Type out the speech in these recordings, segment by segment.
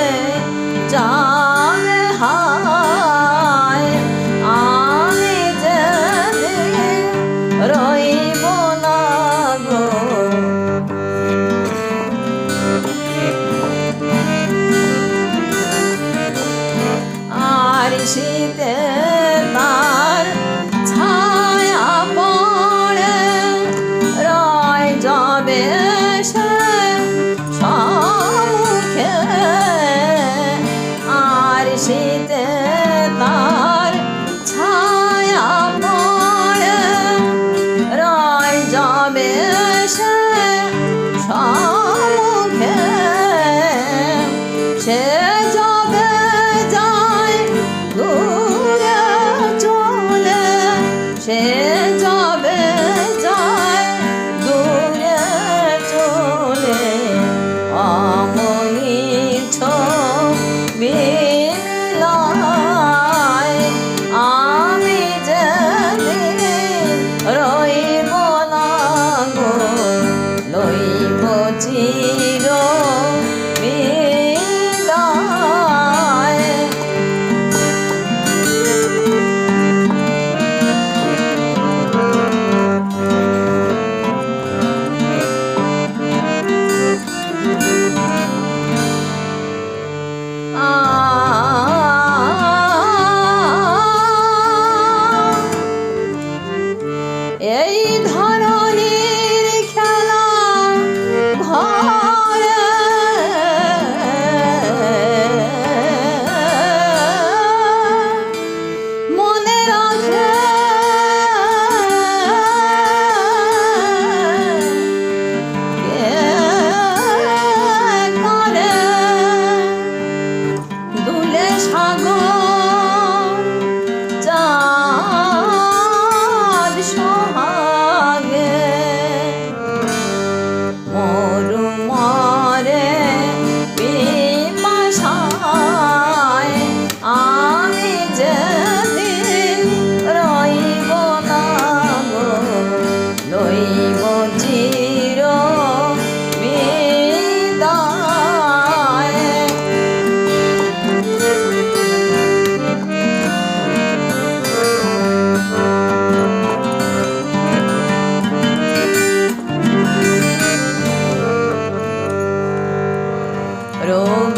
good. যে struggle.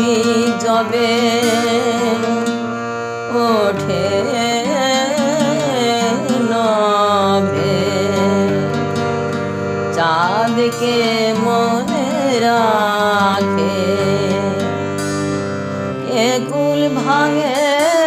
ছবি জবে ওঠে নবে চাঁদকে মনে রাখে একুল ভাঙে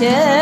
Yeah.